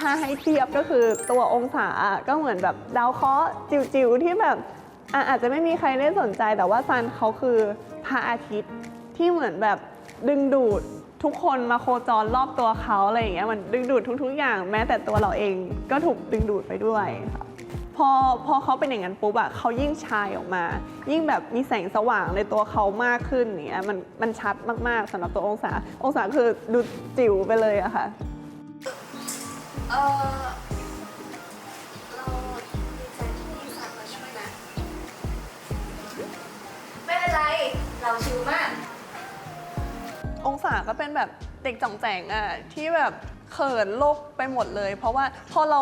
ถ้าให้เทียบก็คือตัวองศาก็เหมือนแบบดาวเคราะห์จิ๋วๆที่แบบอะอาจจะไม่มีใครได้สนใจแต่ว่าซันเขาคือพระอาทิตย์ที่เหมือนแบบดึงดูดทุกคนมาโคจรรอบตัวเขาอะไรอย่างเงี้ยมันดึงดูดทุก ๆ อย่าง แม้แต่ตัวเราเองก็ถูกดึงดูดไปด้วยค่ะพอพอเขาเป็นอย่างนั้นปุ๊บอะเขายิ่งชายออกมา ยิ่งแบบมีแสงสว่างในตัวเขามากขึ้นเงี้ยมันมันชัดมากๆสำหรับตัวองศา องศาคือดูจิ๋วไปเลยอะค่ะ เออเราดีใจที่มีสัตว์มาช่วยนะ ไม่เป็นไร เราชิลมาก องศาก็เป็นแบบเด็กจ่องแจงอะที่แบบเขินโลกไปหมดเลย เพราะว่าพอเรา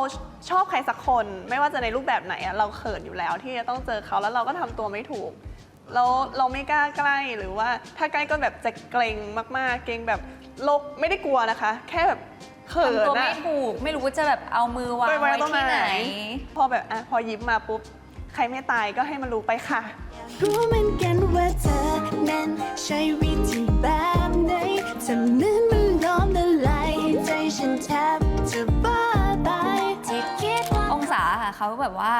ชอบใครสักคนไม่ว่าจะในรูปแบบไหนอะเราเขินอยู่แล้วที่จะต้องเจอเขาแล้วเราก็ทำตัวไม่ถูกแล้วเราไม่กล้าใกล้หรือว่าถ้าใกล้ก็แบบจะเกรงมากๆ เกรงแบบโลกไม่ได้กลัวนะคะ แค่แบบ เขินทำตัวอะไม่ถูก ไม่รู้จะแบบเอามือวางไปไว้ไว้ตรงที่ไหไหนนพอแบบอะพอยิ้มมาปุ๊บ ใครไม่ตายก็ให้มันรู้ไปค่ะ รู้เหมือนกันว่าเธอนั้นใช้วิธีแบบไหนทำนั้นมันล้อมละลายให้ใจฉันแทบจะบ้าตายที่คิดว่า องศาค่ะเขาแบบว่า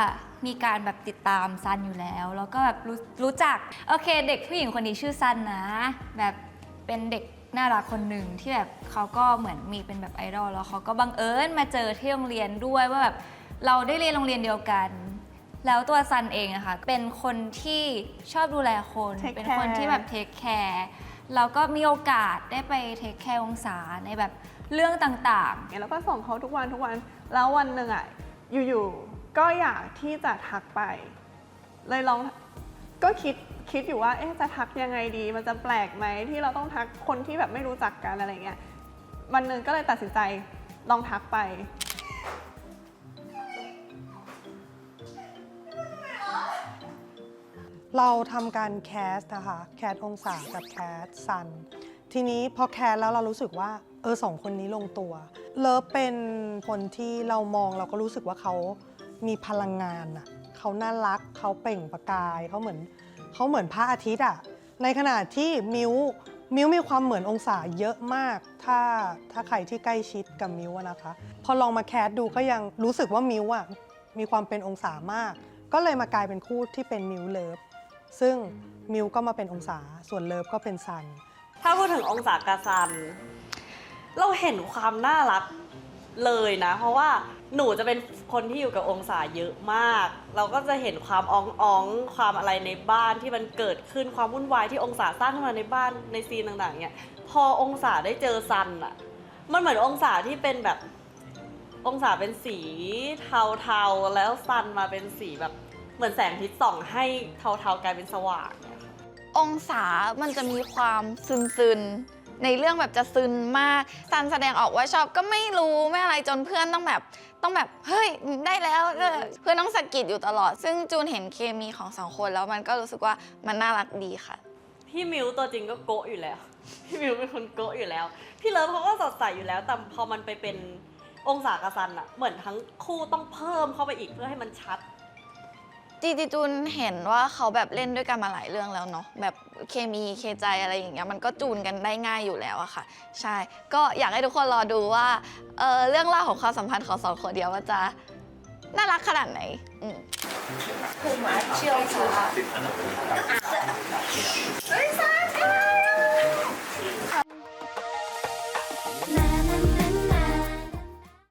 มีการแบบติดตามซันอยู่แล้ว แล้วก็แบบรู้รู้จัก โอเค เด็กผู้หญิงคนนี้ชื่อซันนะ แบบเป็นเด็ก น่ารักคนหนึ่งที่แบบเขาก็เหมือนมีเป็นแบบไอดอลแล้วเขาก็บังเอิญมาเจอที่โรงเรียนด้วยว่าแบบเราได้เรียนโรงเรียนเดียวกัน แล้วตัวซันเองอะค่ะเป็นคนที่ชอบดูแลคน Take เป็นคน care ที่แบบเทคแคร์แล้วก็มีโอกาสได้ไปเทคแคร์องศาในแบบเรื่องต่างๆแล้วก็ส่งเขาทุกวันทุกวัน แล้ววันหนึ่งอะอยู่ๆก็อยากที่จะทักไป เลยลอง ก็คิดคิดอยู่ว่าเอ๊ะจะทักยังไงดี มันจะแปลกไหมที่เราต้องทักคนที่แบบไม่รู้จักกันอะไรเงี้ยวันหนึ่งก็เลยตัดสินใจลองทักไป เราทำการแคสนะคะแคสองศากับแคสซัน ทีนี้พอแคสแล้วเรารู้สึกว่า เออสองคนนี้ลงตัว เลิฟเป็นคนที่เรามองเราก็รู้สึกว่าเขามีพลังงานอะ เขาน่ารักเขาเปล่งประกายเขาเหมือนเขาเหมือนพระอาทิตย์อะในขณะที่มิวมิวมีความเหมือนองศาเยอะมาก ถ้าถ้าใครที่ใกล้ชิดกับมิวอะนะคะ พอลองมาแคสดูก็ยังรู้สึกว่ามิวอะมีความเป็นองศามาก ก็เลยมากลายเป็นคู่ที่เป็นมิวเลิฟซึ่งมิวก็มาเป็นองศาส่วนเลิฟก็เป็นซัน ถ้าพูดถึงองศากาซัน เราเห็นความน่ารัก เลยนะ เพราะว่าหนูจะเป็นคนที่อยู่กับองศาเยอะมาก เราก็จะเห็นความอ่องอองๆความอะไรในบ้านที่มันเกิดขึ้นความวุ่นวายที่องศาสร้างขึ้นมาในบ้านในซีนต่างๆเนี่ยพอองศาได้เจอซันอะมันเหมือนองศาที่เป็นแบบองศาเป็นสีเทาๆแล้วซันมาเป็นสีแบบเหมือนแสงทิศส่องให้เทาๆกลายเป็นสว่างองศามันจะมีความซึนซึนๆ ในเรื่องแบบจะซึนมากซันแสดงออกว่าชอบก็ไม่รู้ไม่อะไรจนเพื่อนต้องแบบต้องแบบเฮ้ยได้แล้วเออเพื่อนต้องสะกิดอยู่ตลอด ซึ่งจูนเห็นเคมีของสองคนแล้วมันก็รู้สึกว่ามันน่ารักดีค่ะ พี่มิวตัวจริงก็โกะอยู่แล้ว พี่มิวเป็นคนโกะอยู่แล้ว พี่เลิฟเขาก็สดใสอยู่แล้ว แต่พอมันไปเป็นองศากระสันอะเหมือนทั้งคู่ต้องเพิ่มเข้าไปอีกเพื่อให้มันชัด จีจีจูนเห็นว่าเขาแบบเล่นด้วยกันมาหลายเรื่องแล้วเนาะแบบเคมีเคใจอะไรอย่างเงี้ยมันก็จูนกันได้ง่ายอยู่แล้วอะค่ะ ใช่ ก็อยากให้ทุกคนรอดูว่าเออเรื่องราวของความสัมพันธ์ของสองคนเดียวว่าจะน่ารักขนาดไหนอืมเฮ้ยซัน